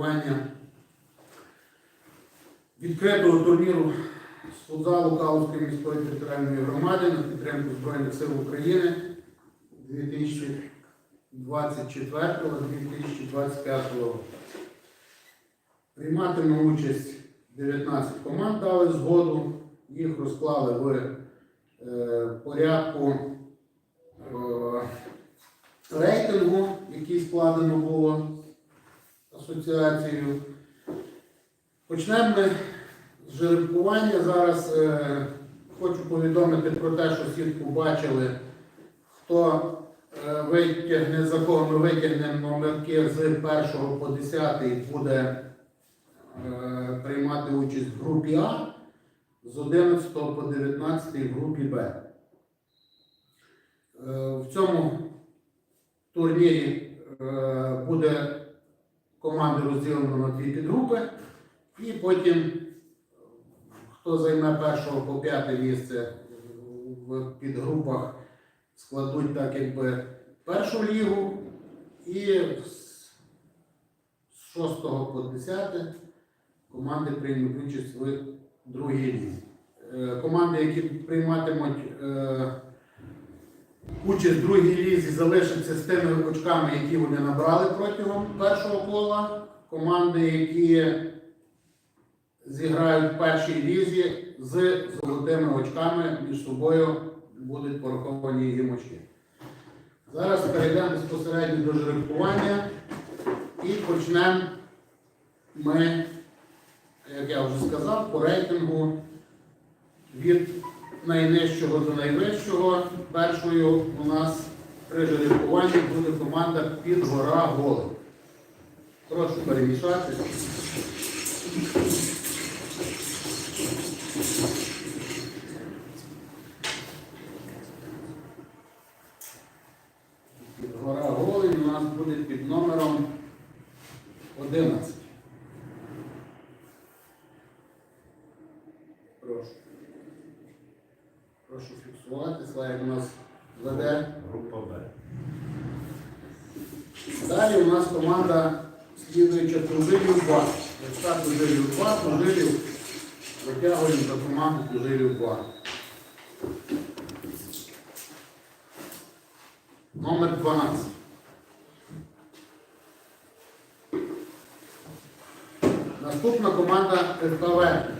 жеребкування відкритого турніру з футзалу Калузької міської територіальної громади на підтримку Збройних сил України 2024-2025 року. Прийматиме участь 19 команд дали згоду, їх розклали в е, порядку е, рейтингу, який складено було асоціацією. Почнемо ми з жеребкування. Зараз е, хочу повідомити про те, що всі побачили, хто е, витягне, за кого номерки з 1 по 10 буде е, приймати участь в групі А, з 11 по 19 в групі Б. Е, В цьому турнірі е, буде команди розділено на дві підгрупи, і потім хто займе першого по п'яте місце в підгрупах, складуть так якби першу лігу, і з 6 по 10 команди приймуть участь в другій лізі. Е, Команди, які прийматимуть е, участь в другій лізі, залишаться з тими очками, які вони набрали протягом першого кола. Команди, які зіграють в першій лізі з золотими очками між собою будуть пораховані їм очки. Зараз перейдемо безпосередньо до жеребкування і почнемо ми, як я вже сказав, по рейтингу від найнижчого до найвищого. Першою у нас при жеребкуванні буде команда Підгора Голик. Прошу перемішати. Підгора Голий у нас буде під номером 11. Прошу. Прошу фіксувати. Слайд у нас веде. Група Б. Далі у нас команда слідуюча Тужилів 2. Якщо Тужилів 2, Тужилів витягуємо до команди Тужилів 2. Номер 12. Наступна команда ФКВ.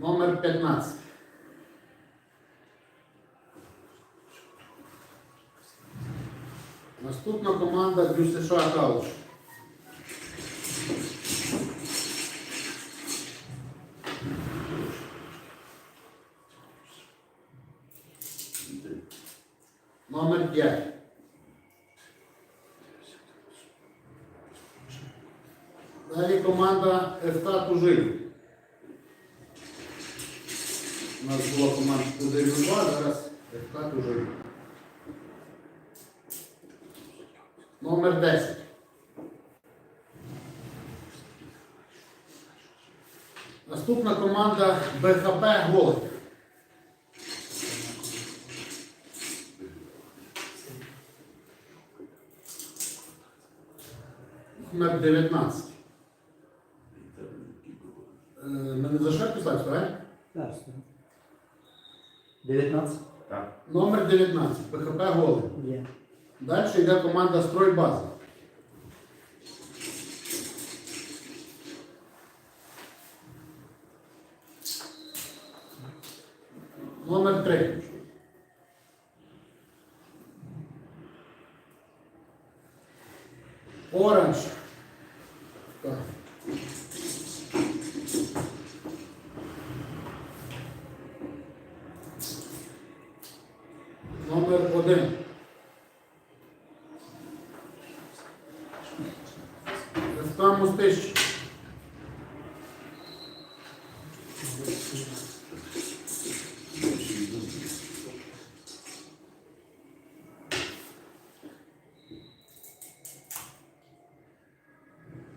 Номер 15. Наступна команда ДЮСШ Калуш. Номер 5. Далі команда ФК Тужилів. У нас була команда Тужилів 2, зараз ФК Тужилів. Номер 10. Наступна команда БХП Голик. Номер 19. Е, Ми не за що писати, правильно? Так, все. 19 Так. Номер 19. БХП Голик. є. Далі йде команда Стройбаза. Номер 3. Оранж. Так. Номер 1. ФК Мостищ.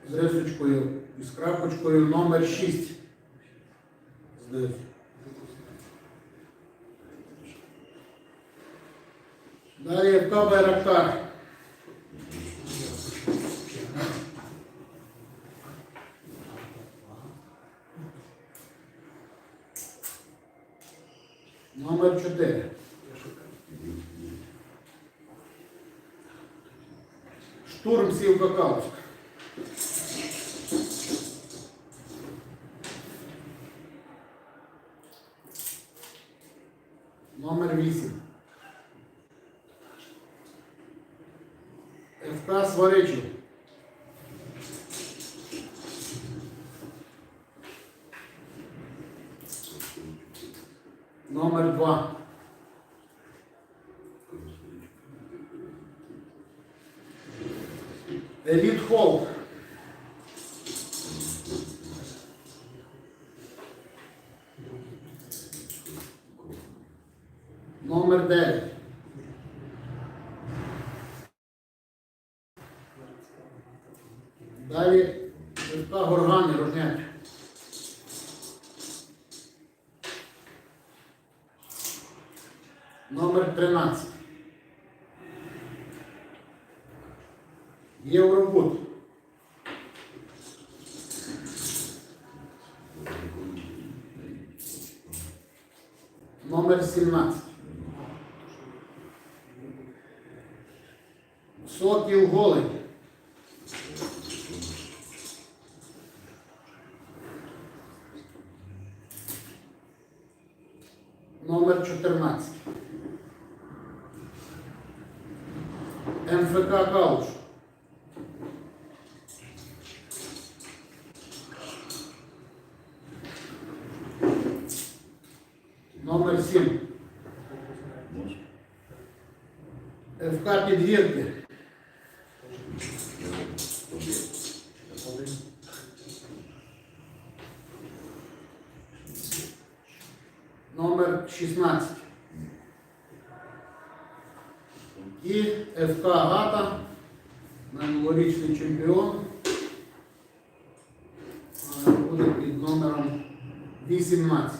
З рисочкою і з крапочкою номер 6. Знизу. Далі ФК Байрактар. Номер 4. Штурм сів Бакаловська. Номер 8. ФК Сваричів. Номер 2. Еліт Холл. Далі ФК Горгани Рожнять. Номер 13. Євробуд. Номер 17. Сокіл Голень. Номер 14. МФК Калуш. Номер 7. ФК Підгірки. Номер 16. І ФК Гата, минулорічний чемпіон, е, буде під номером 18.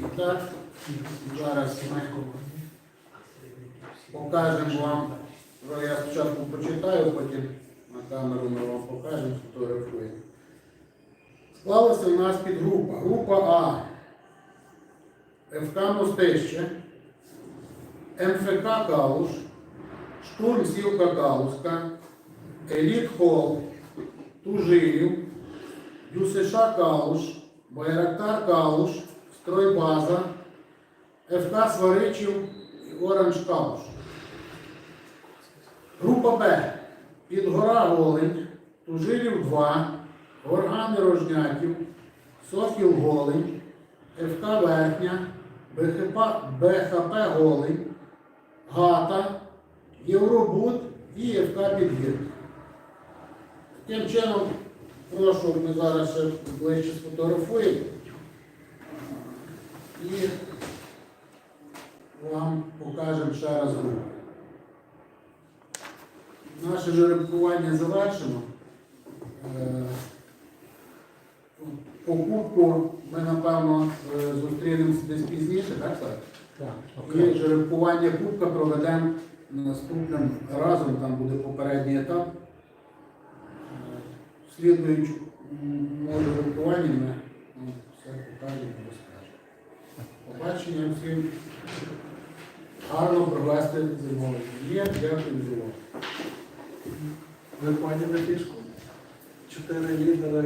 І так, зараз ми покажемо вам, я спочатку почитаю, потім камеру ми вам покажемо, фотографуємо. Склалася у нас підгрупа. Група А. ФК Мостище, МФК Калуш, Штурм Сілка Калуська, Еліт Хол, Тужилів, ЮСШ Калуш, Байрактар Калуш, Стройбаза, ФК Сваричів і Оранж Калуш. Група Б. Підгора Голень, Тужилів 2, Горгани Рожнятів, Сокіл Голень, ФК Верхня, БХП, БХП Голень, Гата, Євробуд і ФК Підгірка. Таким чином, прошу, ми зараз ще ближче сфотографуємо. І вам покажемо ще раз групу. Наше жеребкування завершено. Е, Покупку ми, напевно, е, зустрінемося десь пізніше, так? так? Так, І жеребкування кубка проведемо наступним разом, там буде попередній етап. Е, Слідуючи жеребкуванні ми ну, все покажемо і розкажемо. Побачення всім. Гарно провести зимовий. Є, дякую за увагу. Ви поняли? Чотири лідери